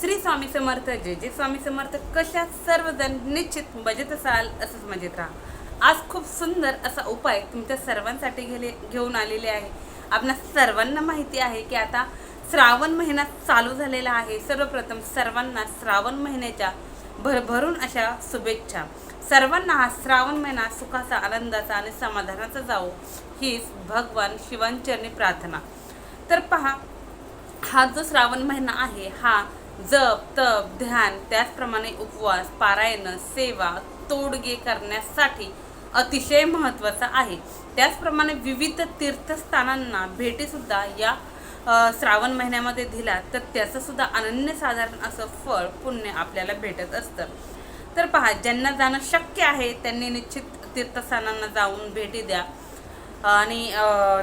श्री स्वामी समर्थ जय जय स्वामी समर्थ. कशा सर्वजण निश्चित मजेत असाल असंच मजेत राहा. आज खूप सुंदर असा उपाय तुमच्या सर्वांसाठी गेले घेऊन आलेले आहे. आपणा सर्वांना माहिती आहे की आता श्रावण महिना चालू झालेला आहे. सर्वप्रथम सर्वांना श्रावण महिन्याच्या भरभरून अशा शुभेच्छा. सर्वांना हा श्रावण महिना सुखाचा आनंदाचा आणि समाधानाचा जावो हीच भगवान शिवांचरणी प्रार्थना. तर पहा हा जो श्रावण महिना आहे हा जप तप ध्यान त्याचप्रमाणे उपवास पारायण सेवा तोडगे करण्यासाठी अतिशय महत्त्वाचा आहे. त्याचप्रमाणे विविध तीर्थस्थानांना भेटीसुद्धा या श्रावण महिन्यामध्ये दिला तर त्याचंसुद्धा अनन्यसाधारण असं फळ पुण्य आपल्याला भेटत असतं. तर पहा ज्यांना जाणं शक्य आहे त्यांनी निश्चित तीर्थस्थानांना जाऊन भेटी द्या. आणि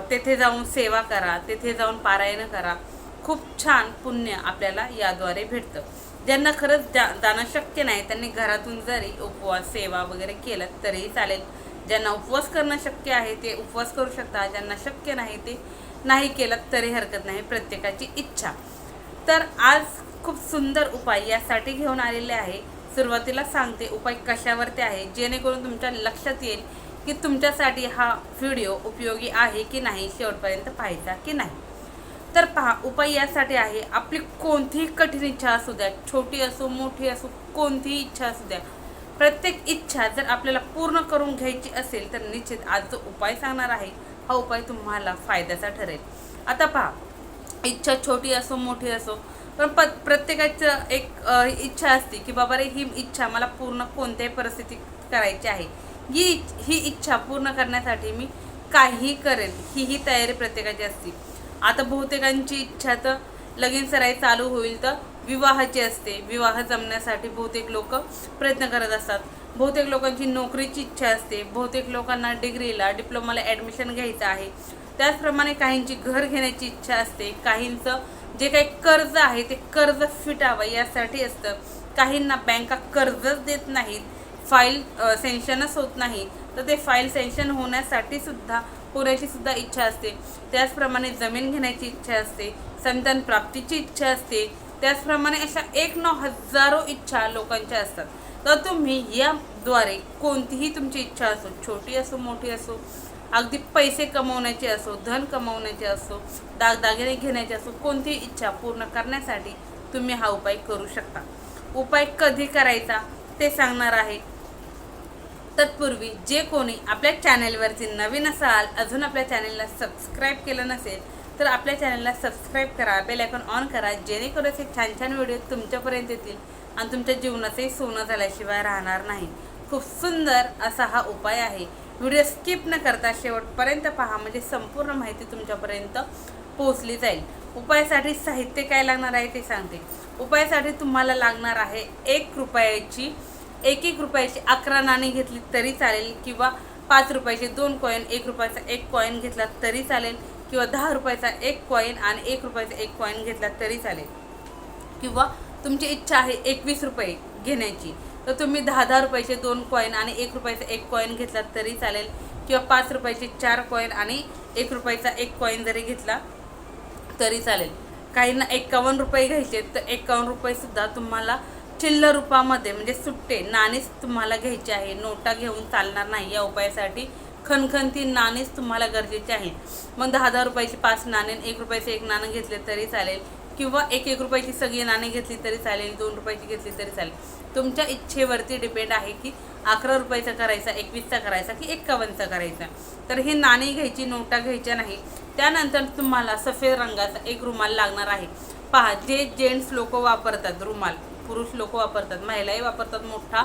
तेथे जाऊन सेवा करा तेथे जाऊन पारायण करा. खूप छान पुण्य आपल्याला याद्वारे भेटतं. ज्यांना खरंच जा जाणं शक्य नाही त्यांनी घरातून जरी उपवास सेवा वगैरे केलं तरीही चालेल. ज्यांना उपवास करणं शक्य आहे ते उपवास करू शकता ज्यांना शक्य नाही ते नाही केलं तरी हरकत नाही प्रत्येकाची इच्छा. तर आज खूप सुंदर उपाय यासाठी घेऊन आलेले आहे. सुरुवातीला सांगते उपाय कशावरती आहे जेणेकरून तुमच्या लक्षात येईल की तुमच्यासाठी हा व्हिडिओ उपयोगी आहे की नाही शेवटपर्यंत पाहायचा की नाही. तर पहा उपाय यासाठी आहे. आपली कोणतीही कठीण इच्छा असू द्या छोटी असो मोठी असो कोणतीही इच्छा असू द्या. प्रत्येक इच्छा जर आपल्याला पूर्ण करून घ्यायची असेल तर निश्चित आज जो उपाय सांगणार आहे. हा उपाय तुम्हाला फायद्याचा ठरेल. आता पहा इच्छा छोटी असो मोठी असो पण प प्रत्येकाचं एक इच्छा असते की बाबा रे ही इच्छा मला पूर्ण कोणत्याही परिस्थितीत करायची आहे. ही ही इच्छा पूर्ण करण्यासाठी मी काही करेल. ही ही तयारी प्रत्येकाची असते. आता बहुतेकांची इच्छा तर लगीन सराई चालू होईल तर विवाहाची असते. विवाह जमण्यासाठी बहुतेक लोक प्रयत्न करत असतात. बहुतेक लोकांची नोकरीची इच्छा असते. बहुतेक लोकांना डिग्रीला डिप्लोमाला ॲडमिशन घ्यायचं आहे. त्याचप्रमाणे काहींची घर घेण्याची इच्छा असते. काहींचं जे काही कर्ज आहे ते कर्ज फिटावं यासाठी असतं. काहींना बँका कर्जच देत नाहीत. फाईल सेन्शनच होत नाही. तर ते फाईल सेन्शन होण्यासाठी सुद्धा पुण्याची सुद्धा इच्छा असते. त्याचप्रमाणे जमीन घेण्याची इच्छा असते संतान प्राप्तीची इच्छा असते. त्याचप्रमाणे अशा एक नऊ हजारो इच्छा लोकांच्या असतात. तर तुम्ही याद्वारे कोणतीही तुमची इच्छा असो छोटी असो मोठी असो अगदी पैसे कमवण्याची असो धन कमवण्याचे असो दागदागिने घेण्याची असो कोणतीही इच्छा पूर्ण करण्यासाठी तुम्ही हा उपाय करू शकता. उपाय कधी करायचा ते सांगणार आहे. तत्पूर्वी जे कोणी आपल्या चॅनलवरती नवीन असाल अजून आपल्या चॅनलला सबस्क्राईब केलं नसेल तर आपल्या चॅनलला सबस्क्राईब करा बेल आयकॉन ऑन करा जेणेकरून असे छान छान व्हिडिओ तुमच्यापर्यंत येतील आणि तुमच्या जीवनाचंही सोनं झाल्याशिवाय राहणार नाही. खूप सुंदर असा हा उपाय आहे. व्हिडिओ स्किप न करता शेवटपर्यंत पहा म्हणजे संपूर्ण माहिती तुमच्यापर्यंत पोहोचली जाईल. उपायासाठी साहित्य काय लागणार आहे ते सांगते. उपायासाठी तुम्हाला लागणार आहे एक रुपयाची एक एक रुपयाची अकरा नाणी घेतली तरी चालेल किंवा पाच रुपयाचे दोन कॉईन एक रुपयाचा एक कॉईन घेतला तरी चालेल किंवा दहा रुपयाचा एक कॉईन आणि एक रुपयाचा एक कॉईन घेतला तरी चालेल. किंवा तुमची इच्छा आहे एकवीस रुपये घेण्याची तर तुम्ही दहा दहा रुपयाचे दोन कॉईन आणि एक रुपयाचा एक कॉईन घेतला तरी चालेल किंवा पाच रुपयाचे चार कॉईन आणि एक रुपयाचा एक कॉईन जरी घेतला तरी चालेल. काहींना एकावन्न रुपये घ्यायचे तर एकावन्न रुपयेसुद्धा तुम्हाला चिल्लर रूपामध्ये म्हणजे सुट्टे नाणेच तुम्हाला घ्यायचे आहे. नोटा घेऊन चालणार नाही या उपायासाठी. खणखणती नाणेच तुम्हाला गरजेचे आहे. मग दहा हजार रुपयाची पाच नाणे आणि एक रुपयाचे एक नाणं घेतले तरी चालेल. किंवा एक एक रुपयाची सगळी नाणी घेतली तरी चालेल दोन रुपयाची घेतली तरी चालेल. तुमच्या इच्छेवरती डिपेंड आहे की अकरा रुपयाचा करायचा एकवीसचा करायचा की एक्कावन्नचा करायचा. तर ही नाणी घ्यायची नोटा घ्यायच्या नाही. त्यानंतर तुम्हाला सफेद रंगाचा एक रुमाल लागणार आहे. पहा जे जेंट्स लोक वापरतात रुमाल पुरुष लोक वापरतात महिलाही वापरतात मोठा.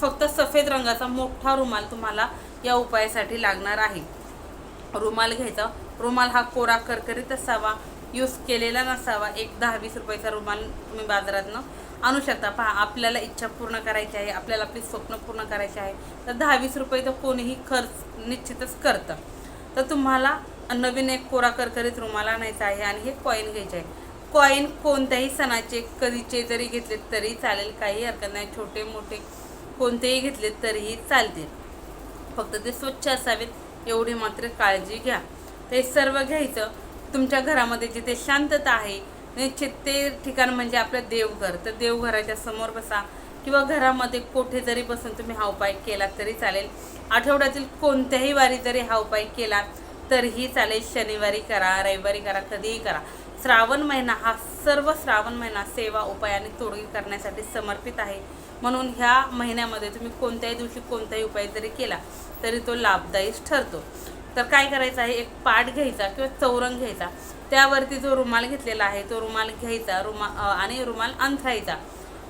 फक्त सफेद रंगाचा मोठा रुमाल तुम्हाला या उपायासाठी लागणार आहे. रुमाल घ्यायचा. रुमाल हा कोरा करकरीत असावा. यूज केलेला नसावा. एक दहा वीस रुपयाचा रुमाल तुम्ही बाजारातनं आणू शकता. पहा आपल्याला इच्छा पूर्ण करायची आहे. आपल्याला आपली स्वप्न पूर्ण करायची आहे. तर दहा वीस रुपये तर कोणीही खर्च निश्चितच करतं. तर तुम्हाला नवीन एक कोरा करकरीत रुमाल आणायचा आहे आणि हे कॉईन घ्यायचे आहे. कॉईन कोणत्याही सणाचे कधीचे जरी घेतले तरी चालेल काही हरकत नाही. छोटे मोठे कोणतेही घेतले तरीही चालतील. फक्त ते स्वच्छ असावेत एवढी मात्र काळजी घ्या. ते सर्व घ्यायचं तुमच्या घरामध्ये जिथे शांतता आहे निश्चित ते ठिकाण म्हणजे आपलं देवघर. तर देवघराच्या समोर बसा किंवा घरामध्ये कोठे जरी बसून तुम्ही हा उपाय केला तरी चालेल. आठवड्यातील कोणत्याही वारी जरी हा उपाय केला तरीही चालेल. शनिवारी करा रविवारी करा कधीही करा. श्रावण महिना हा सर्व श्रावण महिना सेवा उपाय आणि तोडगी करण्यासाठी समर्पित आहे. म्हणून ह्या महिन्यामध्ये तुम्ही कोणत्याही दिवशी कोणताही उपाय जरी केला तरी तो लाभदायी ठरतो. तर काय करायचं आहे? एक पाट घ्यायचा किंवा चौरंग घ्यायचा. त्यावरती जो रुमाल घेतलेला आहे तो रुमाल घ्यायचा रुमा आणि रुमाल अंथरायचा.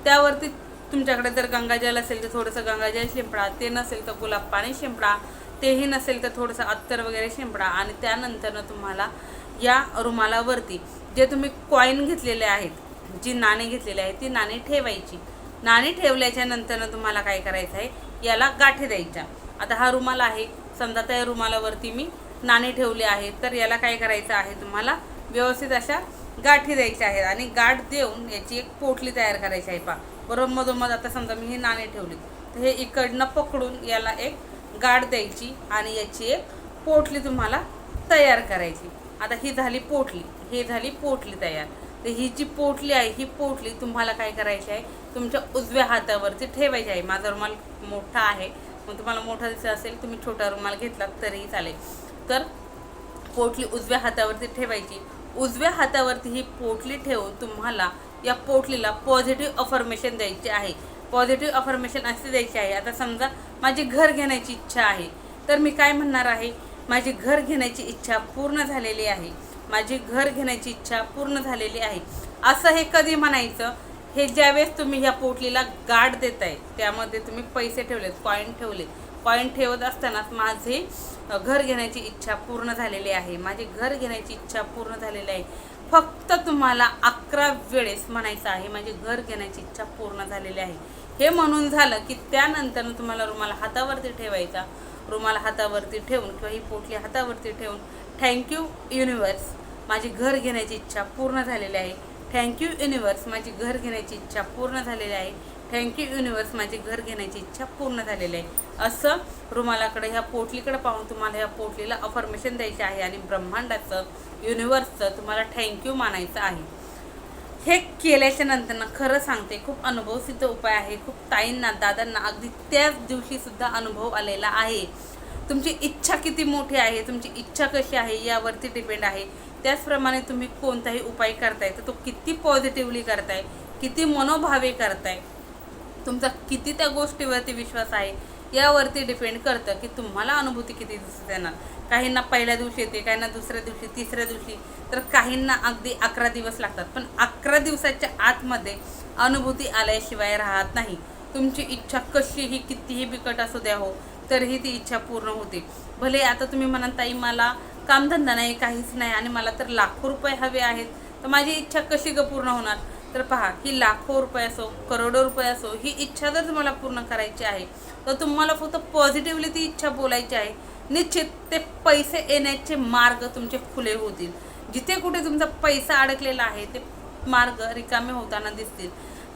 त्यावरती तुमच्याकडे जर गंगाजल असेल तर थोडंसं गंगाजल शिंपडा ते नसेल तर गुलाब पाणी शिंपडा तेही नसेल तर थोडंसं अत्तर वगैरे शिंपडा आणि त्यानंतरनं तुम्हाला या रुमालावरती जे तुम्ही कॉईन घेतलेले आहेत जी नाणी घेतलेली आहेत ती नाणी ठेवायची. नाणी ठेवल्याच्या नंतरनं तुम्हाला काय करायचं आहे याला गाठी द्यायच्या. आता हा रुमाल आहे समजा त्या रुमालावरती मी नाणी ठेवली आहेत तर याला काय करायचं आहे तुम्हाला व्यवस्थित अशा गाठी द्यायच्या आहेत. आणि गाठ देऊन याची एक पोटली तयार करायची आहे पा बरोबर मधोमध आता समजा मी ही नाणी ठेवली. तर हे इकडनं पकडून याला एक गाठ द्यायची आणि याची एक पोटली तुम्हाला तयार करायची. आता ही झाली पोटली. हे झाली पोटली तयार. तर ही जी पोटली आहे ही पोटली तुम्हाला काय करायची आहे? तुमच्या उजव्या हातावरती ठेवायची आहे. माझा रुमाल मोठा आहे. मग तुम्हाला मोठा दिसत असेल तुम्ही छोटा रुमाल घेतला तरीही चालेल. तर पोटली उजव्या हातावरती ठेवायची. उजव्या हातावरती ही पोटली ठेवून तुम्हाला या पोटलीला पॉझिटिव्ह अफर्मेशन द्यायची आहे. पॉझिटिव्ह अफर्मेशन असे द्यायचे आहे. आता समजा माझी घर घेण्याची इच्छा आहे. तर मी काय म्हणणार आहे? माझी घर घेण्याची इच्छा पूर्ण झालेली आहे. माझी घर घेण्याची इच्छा पूर्ण झालेली आहे. असं हे कधी म्हणायचं हे ज्यावेळेस तुम्ही ह्या पोटलीला गाठ देताय त्यामध्ये तुम्ही पैसे ठेवलेत कॉईन ठेवले. कॉईन ठेवत असतानाच माझे घर घेण्याची इच्छा पूर्ण झालेली आहे. माझी घर घेण्याची इच्छा पूर्ण झालेली आहे. फक्त तुम्हाला अकरा वेळेस म्हणायचं आहे माझी घर घेण्याची इच्छा पूर्ण झालेली आहे. हे म्हणून झालं की त्यानंतर तुम्हाला रुमाला हातावरती ठेवायचा. रुमाल हातावरती ठेवून किंवा ही पोटली हातावरती ठेवून थँक्यू युनिवर्स माझी घर घेण्याची इच्छा पूर्ण झालेली आहे. थँक्यू युनिवर्स माझी घर घेण्याची इच्छा पूर्ण झालेली आहे. थँक्यू युनिवर्स माझी घर घेण्याची इच्छा पूर्ण झालेली आहे. असं रुमालाकडे ह्या पोटलीकडे पाहून तुम्हाला ह्या पोटलीला अफर्मेशन द्यायचे आहे आणि ब्रह्मांडाचं युनिवर्सचं तुम्हाला थँक्यू मानायचं आहे. हे केल्याच्यानंतर ना खरं सांगते खूप अनुभवसिद्ध उपाय आहे. खूप ताईंना दादांना अगदी त्याच दिवशीसुद्धा अनुभव आलेला आहे. तुमची इच्छा किती मोठी आहे तुमची इच्छा कशी आहे यावरती डिपेंड आहे. त्याचप्रमाणे तुम्ही कोणताही उपाय करताय तर तो किती पॉझिटिव्हली करताय किती मनोभावे करताय तुमचा किती त्या गोष्टीवरती विश्वास आहे यावरती डिपेंड करतं की तुम्हाला अनुभूती किती दिसत येणार. काहींना पहिल्या दिवशी येते काहींना दुसऱ्या दिवशी तिसऱ्या दिवशी तर काहींना अगदी अकरा दिवस लागतात. पण अकरा दिवसाच्या आतमध्ये अनुभूती आल्याशिवाय राहत नाही. तुमची इच्छा कशीही कितीही बिकट असू द्या हो तरीही ती इच्छा पूर्ण होते. भले आता तुम्ही म्हणताई ताई मला कामधंदा नाही काहीच नाही आणि मला तर लाखो रुपये हवे आहेत. तर माझी इच्छा कशी ग पूर्ण होणार? तर पहा ही लाखो रुपये असो करोडो रुपये असो ही इच्छा जर तुम्हाला पूर्ण करायची आहे तर तुम्हाला फक्त पॉझिटिव्हली ती इच्छा बोलायची आहे. निश्चित ते पैसे येण्याचे मार्ग तुमचे खुले होतील. जिथे कुठे तुमचा पैसा अडकलेला आहे ते मार्ग रिकामे होताना दिसतील.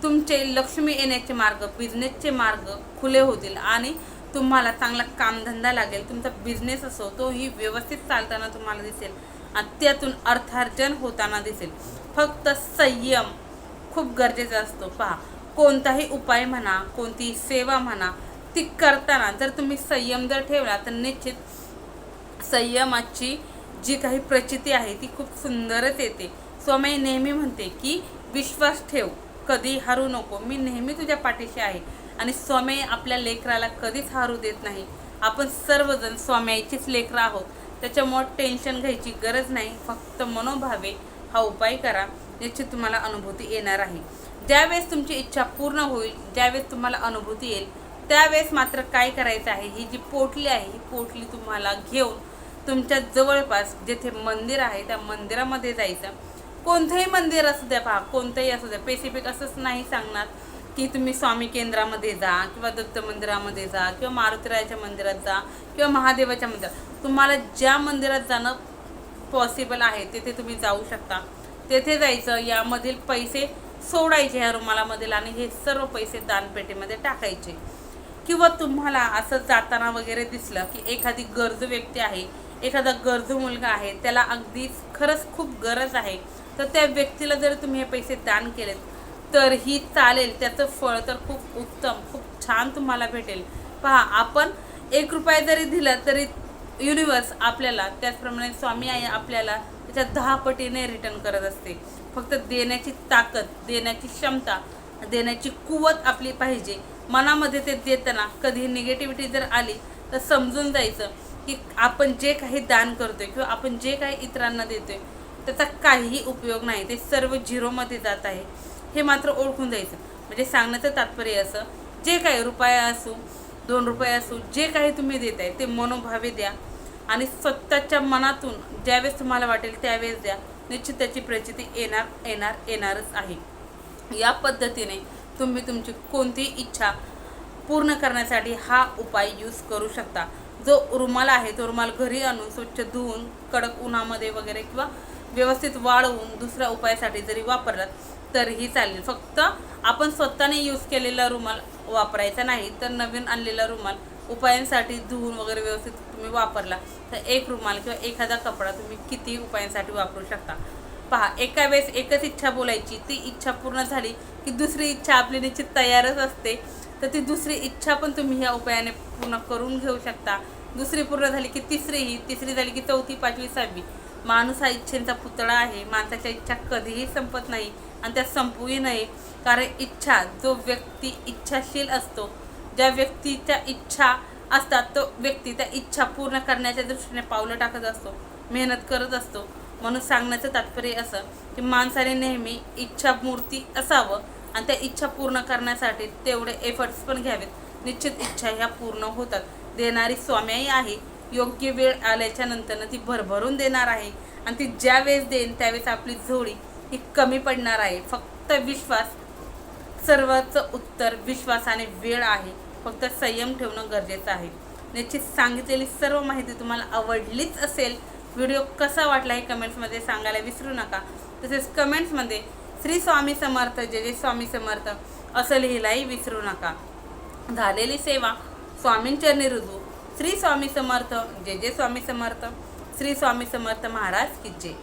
तुमचे लक्ष्मी येण्याचे मार्ग बिझनेसचे मार्ग खुले होतील आणि तुम्हाला चांगला कामधंदा लागेल तुमचा बिझनेस असो तोही व्यवस्थित चालताना तुम्हाला दिसेल. आणि त्यातून अर्थार्जन होताना दिसेल. फक्त संयम खूप गरजेचा असतो. पहा कोणताही उपाय म्हणा कोणतीही सेवा म्हणा ती करताना जर तुम्ही संयम जर ठेवला तर निश्चित संयमाची जी काही प्रचिती आहे ती खूप सुंदरच येते. स्वामी नेहमी म्हणते की विश्वास ठेव कधी हरू नको. मी नेहमी तुझ्या पाठीशी आहे. आणि स्वामी आपल्या लेकराला कधीच हारू देत नाही. आपण सर्वजण स्वाम्याचीच लेकरं आहोत. त्याच्यामुळं टेन्शन घ्यायची गरज नाही. फक्त मनोभावे हा उपाय करा. याची तुम्हाला अनुभूती येणार आहे. ज्यावेळेस तुमची इच्छा पूर्ण होईल ज्यावेळेस तुम्हाला अनुभूती येईल त्यावेळेस मात्र काय करायचं आहे? ही जी पोटली आहे ही पोटली तुम्हाला घेऊन तुमच्या जवळपास जेथे मंदिर आहे त्या मंदिरामध्ये जायचं. कोणतंही मंदिर असू द्या पहा कोणतंही असू द्या. स्पेसिफिक असंच नाही सांगणार. की तुम्ही स्वामी केंद्रामध्ये जा किंवा दत्त मंदिरामध्ये जा किंवा मारुतीरायाच्या मंदिरात जा किंवा महादेवाच्या मंदिरात. तुम्हाला ज्या मंदिरात जाणं पॉसिबल आहे तेथे तुम्ही जाऊ शकता. तेथे जायचं यामधील पैसे सोडायचे ह्या रुमालामधील आणि हे सर्व पैसे दानपेटीमध्ये टाकायचे. किंवा तुम्हाला असं जाताना वगैरे दिसलं की एखादी गरजू व्यक्ती आहे एखादा गरजू मुलगा आहे त्याला अगदीच खरंच खूप गरज आहे तर त्या व्यक्तीला जर तुम्ही हे पैसे दान केलेत तरही चालेल त्याचं फळ तर खूप उत्तम खूप छान तुम्हाला भेटेल. पहा आपण एक रुपया जरी दिला तरी युनिवर्स आपल्याला त्याचप्रमाणे स्वामी आई आपल्याला त्याच्या दहा पटीने रिटर्न करत असते. फक्त देण्याची ताकद देण्याची क्षमता देण्याची कुवत आपली पाहिजे. मनामध्ये ते देताना कधी निगेटिव्हिटी जर आली तर समजून जायचं की आपण जे काही दान करतोय किंवा आपण जे काही इतरांना देतोय त्याचा काहीही उपयोग नाही. ते सर्व झिरोमध्ये जात आहे. हे मात्र ओळखून जायचं म्हणजे सांगण्याचं तात्पर्य असं जे काही रुपया असू दोन रुपये असू जे काही तुम्ही देत आहे ते मनोभावे द्या. आणि स्वतःच्या मनातून ज्यावेळेस तुम्हाला वाटेल त्यावेळेस द्या. निश्चित त्याची प्रचिती येणार येणार येणारच आहे. या पद्धतीने तुम्ही तुमची कोणतीही इच्छा पूर्ण करण्यासाठी हा उपाय यूज करू शकता. जो रुमाल आहे तो रुमाल घरी आणून स्वच्छ धुवून कडक उन्हामध्ये वगैरे किंवा व्यवस्थित वाळवून दुसऱ्या उपायासाठी जरी वापरलात तरीही चालेल. फक्त आपण स्वतःने यूज केलेला रुमाल वापरायचा नाही तर नवीन आणलेला रुमाल उपायांसाठी धुवून वगैरे व्यवस्थित तुम्ही वापरला तर एक रुमाल किंवा एखादा कपडा तुम्ही किती उपायांसाठी वापरू शकता. पहा एका वेळेस एकच इच्छा बोलायची ती इच्छा पूर्ण झाली की दुसरी इच्छा आपली निश्चित तयारच असते तर ती दुसरी इच्छा पण तुम्ही ह्या उपायाने पूर्ण करून घेऊ शकता. दुसरी पूर्ण झाली की तिसरीही तिसरी झाली की चौथी पाचवी सहावी. माणूस हा इच्छेचा पुतळा आहे माणसाच्या इच्छा कधीही संपत नाही. आणि त्या संपूही नये कारण इच्छा जो व्यक्ती इच्छाशील असतो ज्या व्यक्तीच्या इच्छा असतात तो व्यक्ती त्या इच्छा पूर्ण करण्याच्या दृष्टीने पावलं टाकत असतो मेहनत करत असतो. म्हणून सांगण्याचं तात्पर्य असं की माणसाने नेहमी इच्छा मूर्ती असावं आणि त्या इच्छा पूर्ण करण्यासाठी तेवढे एफर्ट्स पण घ्यावेत. निश्चित इच्छा ह्या पूर्ण होतात. देणारी स्वाम्याही आहे. योग्य वेळ आल्याच्या नंतरनं ती भरभरून देणार आहे. आणि ती ज्या वेळेस देईन त्यावेळेस आपली झोळी ही कमी पडणार आहे. फक्त विश्वास सर्वाचं उत्तर विश्वासाने वेळ आहे. फक्त संयम ठेवणं गरजेचं आहे. निश्चित सांगितलेली सर्व माहिती तुम्हाला आवडलीच असेल व्हिडिओ कसा वाटला हे कमेंट्समध्ये सांगायला विसरू नका. तसेच कमेंट्समध्ये श्री स्वामी समर्थ जय जय स्वामी समर्थ असं लिहिलाही विसरू नका. झालेली सेवा स्वामींचरणी रुजू. श्री स्वामी समर्थ जय जय स्वामी समर्थ. श्री स्वामी समर्थ महाराज की जय.